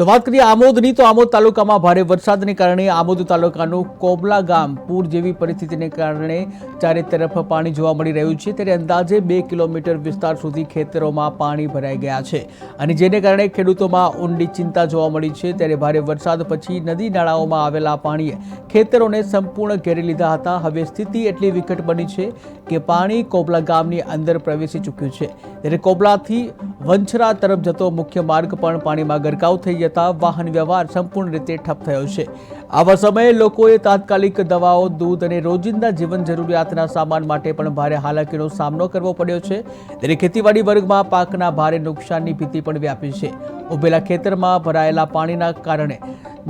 તો વાત કરીએ આમોદની, તો આમોદ તાલુકામાં ભારે વરસાદને કારણે આમોદ તાલુકાનું કોબલા ગામ પૂર જેવી પરિસ્થિતિને કારણે ચારે તરફ પાણી જોવા મળી રહ્યું છે. ત્યારે અંદાજે બે કિલોમીટર વિસ્તાર સુધી ખેતરોમાં પાણી ભરાઈ ગયા છે અને જેને કારણે ખેડૂતોમાં ઊંડી ચિંતા જોવા મળી છે. ત્યારે ભારે વરસાદ પછી નદી નાળાઓમાં આવેલા પાણીએ ખેતરોને સંપૂર્ણ ઘેરી લીધા હતા. હવે સ્થિતિ એટલી વિકટ બની છે કે પાણી કોબલા ગામની અંદર પ્રવેશી ચૂક્યું છે. ત્યારે કોબલાથી વંછરા તરફ જતો મુખ્ય માર્ગ પણ પાણીમાં ગરકાવ થઈ જતા વાહન વ્યવહાર સંપૂર્ણ રીતે ઠપ થયો છે. આવા સમયે લોકોએ તાત્કાલિક દવાઓ, દૂધ અને રોજિંદા જીવન જરૂરિયાતના સામાન માટે પણ ભારે હાલાકીનો સામનો કરવો પડ્યો છે. ત્યારે ખેતીવાડી વર્ગમાં પાકના ભારે નુકસાનની ભીતિ પણ વ્યાપી છે. ઉભેલા ખેતરમાં ભરાયેલા પાણીના કારણે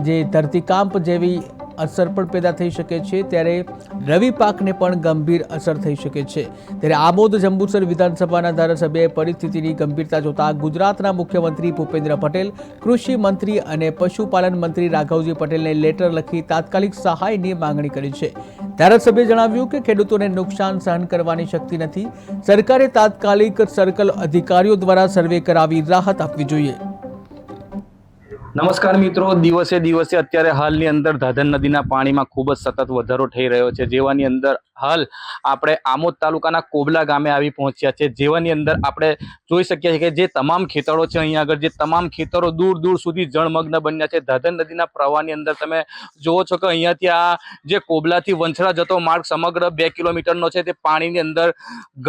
જે ધરતીકાંપ જેવી અસર પણ પેદા થઈ શકે છે. ત્યારે રવિ પાકને પણ ગંભીર અસર થઈ શકે છે. ત્યારે આમોદ જંબુસર વિધાનસભાના ધારાસભ્યએ પરિસ્થિતિની ગંભીરતા જોતા ગુજરાતના મુખ્યમંત્રી ભૂપેન્દ્ર પટેલ, કૃષિ મંત્રી અને પશુપાલન મંત્રી રાઘવજી પટેલને લેટર લખી તાત્કાલિક સહાયની માંગણી કરી છે. ધારાસભ્યએ જણાવ્યું કે ખેડૂતોને નુકસાન સહન કરવાની શક્તિ નથી. સરકારે તાત્કાલિક સર્કલ અધિકારીઓ દ્વારા સર્વે કરાવી રાહત આપવી જોઈએ. નમસ્કાર મિત્રો, દિવસે દિવસે અત્યારે હાલની અંદર ધાધન નદીના પાણીમાં ખૂબ જ સતત વધારો થઈ રહ્યો છે. જેવાની અંદર હાલ આપણે આમોદ તાલુકાના કોબલા ગામે આવી પહોંચ્યા છે. જેવાની અંદર આપણે જોઈ શકીએ છીએ કે જે તમામ ખેતરો છે, અહીંયા આગળ જે તમામ ખેતરો દૂર દૂર સુધી જળમગ્ન બન્યા છે. ધાધન નદીના પ્રવાહની અંદર તમે જુઓ છો કે અહીંયાથી આ જે કોબલાથી વંછરા જતો માર્ગ સમગ્ર બે કિલોમીટરનો છે. તે પાણીની અંદર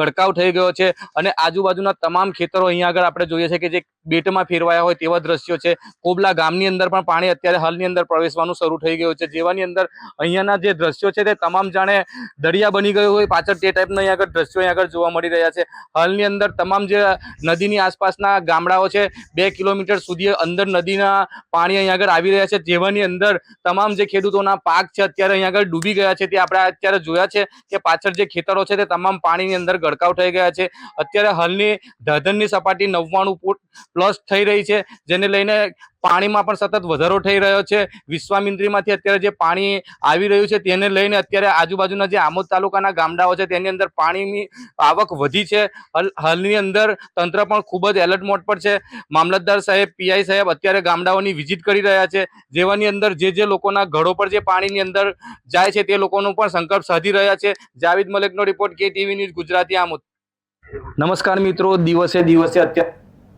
ગડકાવ થઈ ગયો છે અને આજુબાજુના તમામ ખેતરો અહીંયા આગળ આપણે જોઈએ છીએ કે જે બેટમાં ફેરવાયા હોય તેવા દ્રશ્યો છે. કોબલા ગામની અંદર પણ પાણી અત્યારે હાલની અંદર પ્રવેશવાનું શરૂ થઈ ગયું છે. જેવાની અંદર અહીંયાના જે દ્રશ્યો છે તે તમામ જાણે દરિયા બની ગયો હોય પાછળ તે ટાઈપના અહીંયા આગળ દ્રશ્યો અહીંયા આગળ જોવા મળી રહ્યા છે. હાલની અંદર તમામ જે નદીની આસપાસના ગામડાઓ છે બે કિલોમીટર સુધી અંદર નદીના પાણી અહીંયા આગળ આવી રહ્યા છે. જેવાની અંદર તમામ જે ખેડૂતોના પાક છે અત્યારે અહીંયા આગળ ડૂબી ગયા છે. તે આપણે અત્યારે જોયા છે કે પાછળ જે ખેતરો છે તે તમામ પાણીની અંદર ગડકાવ થઈ ગયા છે. અત્યારે હાલની ધધનની સપાટી નવ્વાણું ફૂટ પ્લસ થઈ રહી છે. જેને લઈને પાણીમાં પણ સતત વધારો થઈ રહ્યો છે. વિશ્વામિત્રીમાંથી અત્યારે જે પાણી આવી રહ્યું છે તેને લઈને અત્યારે આજુબાજુના જે આમોદ તાલુકાના ગામડાઓ છે તેની અંદર પાણીની આવક વધી છે. હાલની અંદર તંત્ર પણ ખૂબ જ એલર્ટ મોડ પર છે. મામલતદાર સાહેબ, પીઆઈ સાહેબ અત્યારે ગામડાઓની વિઝિટ કરી રહ્યા છે. જેવાની અંદર જે જે લોકોના ઘરો પર જે પાણીની અંદર જાય છે તે લોકોનો પણ સંકલ્પ સાધી રહ્યા છે. જાવેદ મલેકનો રિપોર્ટ કે ટીવી ન્યૂઝ ગુજરાતી આમોદ. નમસ્કાર મિત્રો, દિવસે દિવસે અત્યારે